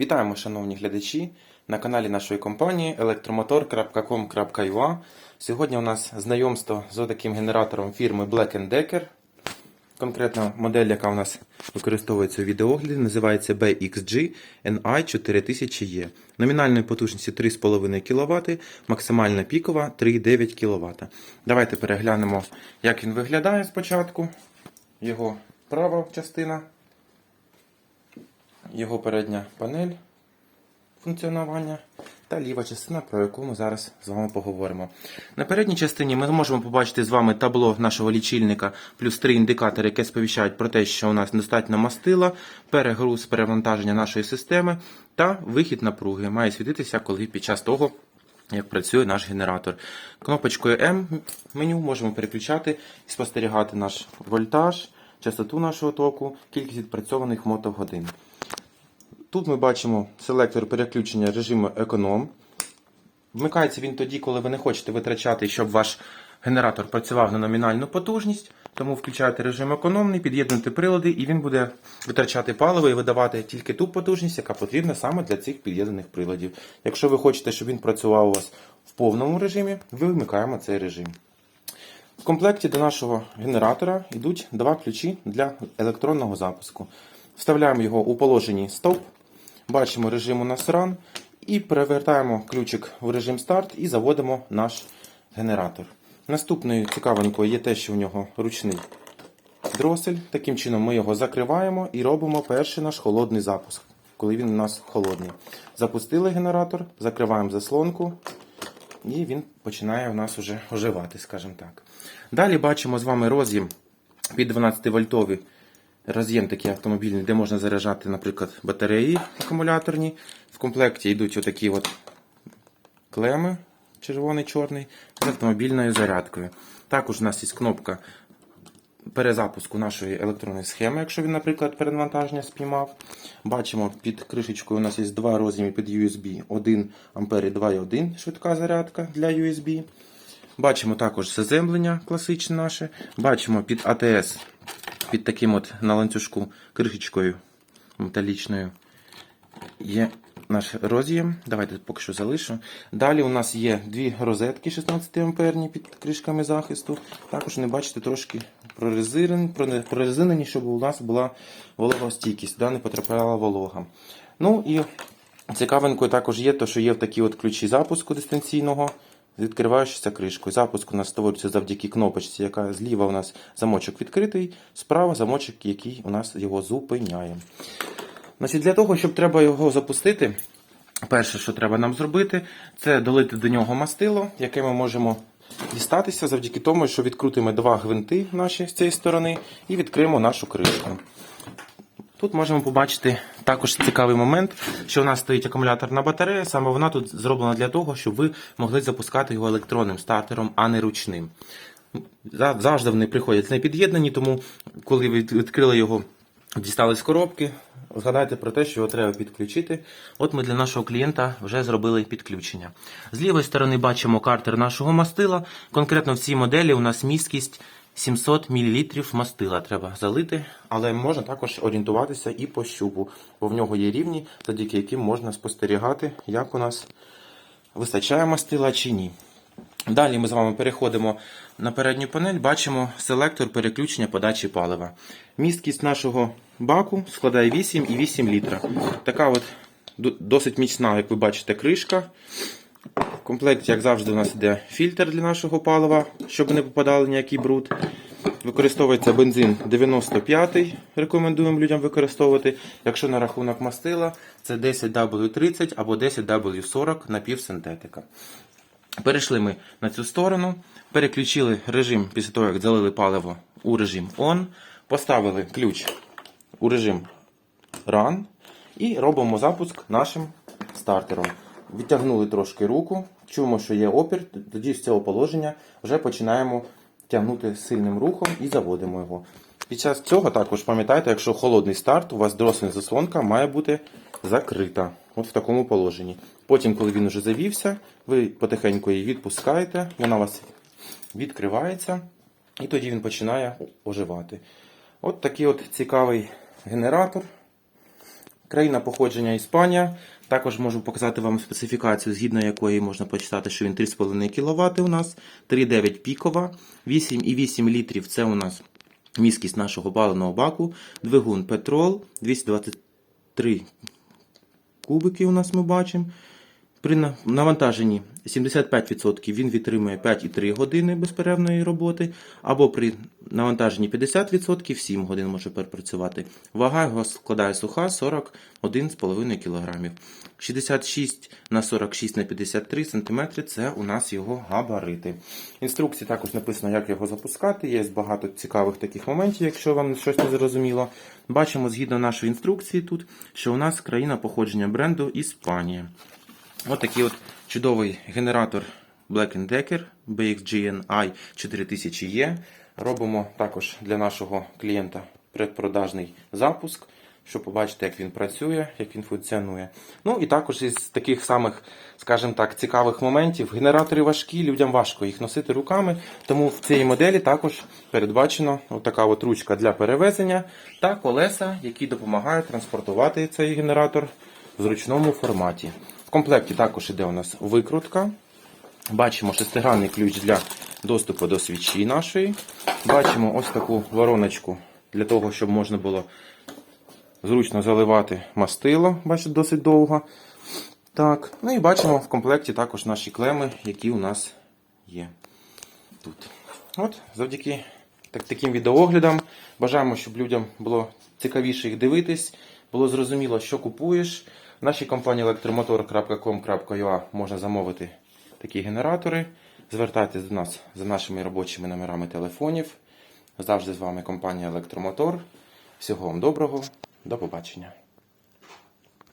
Вітаємо, шановні глядачі, на каналі нашої компанії electromotor.com.ua. Сьогодні у нас знайомство з таким генератором фірми Black Decker. Конкретна модель, яка у нас використовується у відеогляді, називається BXG NI4000E. Номінальної потужності 3,5 кВт, максимальна пікова 3,9 кВт. Давайте переглянемо, як він виглядає спочатку. Його права частина, його передня панель функціонування та ліва частина, про яку ми зараз з вами поговоримо. На передній частині ми можемо побачити з вами табло нашого лічильника, плюс три індикатори, які сповіщають про те, що у нас недостатньо мастила, перегруз, перевантаження нашої системи та вихід напруги. Має світитися, коли під час того. Як працює наш генератор. Кнопочкою М меню можемо переключати і спостерігати наш вольтаж, частоту нашого току, кількість відпрацьованих мотогодин. Тут ми бачимо селектор переключення режиму економ. Вмикається він тоді, коли ви не хочете витрачати, щоб ваш генератор працював на номінальну потужність. Тому включаєте режим економний, під'єднуєте прилади, і він буде витрачати паливо і видавати тільки ту потужність, яка потрібна саме для цих під'єднаних приладів. Якщо ви хочете, щоб він працював у вас в повному режимі, ви вмикаємо цей режим. В комплекті до нашого генератора йдуть два ключі для електронного запуску. Вставляємо його у положенні стоп, бачимо режим у нас run і перевертаємо ключик в режим старт і заводимо наш генератор. Наступною цікавинкою є те, що в нього ручний дросель. Таким чином ми його закриваємо і робимо перший наш холодний запуск, коли він у нас холодний. Запустили генератор, закриваємо заслонку. І він починає у нас уже оживати, скажімо так. Далі бачимо з вами роз'єм під 12 вольтовий роз'єм такий автомобільний, де можна заряджати, наприклад, батареї акумуляторні. В комплекті йдуть отакі от клеми, червоний, чорний, з автомобільною зарядкою. Також у нас є кнопка перезапуску нашої електронної схеми, якщо він, наприклад, перенавантаження спіймав. Бачимо, під кришечкою у нас є два роз'єми під USB 1 А і 2,1 швидка зарядка для USB. Бачимо також заземлення класичне наше. Бачимо під АТС, під таким от на ланцюжку кришечкою металічною є наш роз'єм. Давайте поки що залишу. Далі у нас є дві розетки 16 амперні під кришками захисту. Також не бачите трошки прорезинені, щоб у нас була вологостійкість, сюди не потрапляла волога. Ну і цікавинкою також є, те, що є такі от ключі запуску дистанційного. Відкриваючися кришкою. Запуск у нас створюється завдяки кнопочці, яка зліва у нас замочок відкритий, справа замочок, який у нас його зупиняє. Значить, Для того, щоб треба його запустити, перше, що треба нам зробити, це долити до нього мастило, яке ми можемо дістатися завдяки тому, що відкрутимо два гвинти наші з цієї сторони і відкриємо нашу кришку. Тут можемо побачити також цікавий момент, що у нас стоїть акумуляторна батарея. Саме вона тут зроблена для того, щоб ви могли запускати його електронним стартером, а не ручним. Завжди вони приходять не під'єднані, тому коли ви відкрили його, дістали з коробки, згадайте про те, що його треба підключити. От ми для нашого клієнта вже зробили підключення. З лівої сторони бачимо картер нашого мастила. Конкретно в цій моделі у нас місткість 700 мл мастила треба залити, але можна також орієнтуватися і по щупу, бо в нього є рівні, завдяки яким можна спостерігати, як у нас вистачає мастила чи ні. Далі ми з вами переходимо на передню панель, бачимо селектор переключення подачі палива. Місткість нашого баку складає 8,8 літра. Така от досить міцна, як ви бачите, кришка. Комплекті, як завжди, у нас йде фільтр для нашого палива, щоб не попадали ніякий бруд. Використовується бензин 95-й, рекомендуємо людям використовувати. Якщо на рахунок мастила, це 10W30 або 10W40 напівсинтетика. Перейшли ми на цю сторону, переключили режим після того, як залили паливо у режим ON, поставили ключ у режим Run і робимо запуск нашим стартером. Відтягнули трошки руку, чуємо, що є опір, тоді з цього положення вже починаємо тягнути сильним рухом і заводимо його. Під час цього також пам'ятайте, якщо холодний старт, у вас дросельна заслонка має бути закрита. От в такому положенні. Потім, коли він вже завівся, ви потихеньку її відпускаєте, вона у вас відкривається, і тоді він починає оживати. От такий от цікавий генератор. Країна походження Іспанія. Також можу показати вам специфікацію, згідно якої можна почитати, що він 3,5 кВт у нас, 3,9 пікова, 8,8 літрів це у нас міськість нашого паленого баку, двигун Петрол, 223 кубики у нас ми бачимо. При навантаженні 75% він відтримує 5,3 години безперервної роботи, або при навантаженні 50% 7 годин може перепрацювати. Вага його складає суха 41,5 кг. 66 на 46 на 53 см це у нас його габарити. Інструкції також написано, як його запускати. Є багато цікавих таких моментів, якщо вам щось не зрозуміло. Бачимо згідно нашої інструкції тут, що у нас країна походження бренду Іспанія. Ось такий от чудовий генератор Black Decker BXGNI 4000E. Робимо також для нашого клієнта предпродажний запуск, щоб побачити, як він працює, як він функціонує. Ну і також із таких самих, скажімо так, цікавих моментів. Генератори важкі, людям важко їх носити руками. Тому в цій моделі також передбачено така от ручка для перевезення та колеса, які допомагають транспортувати цей генератор в зручному форматі. В комплекті також іде у нас викрутка. Бачимо шестигранний ключ для доступу до свічі нашої. Бачимо ось таку вороночку для того, щоб можна було зручно заливати мастило. Бачите, досить довго. Так. Ну і бачимо в комплекті також наші клеми, які у нас є тут. От, завдяки так, таким відеооглядам. Бажаємо, щоб людям було цікавіше їх дивитись, було зрозуміло, що купуєш. В нашій компанії electromotor.com.ua можна замовити такі генератори. Звертайтесь до нас за нашими робочими номерами телефонів. Завжди з вами компанія Електромотор. Всього вам доброго, до побачення.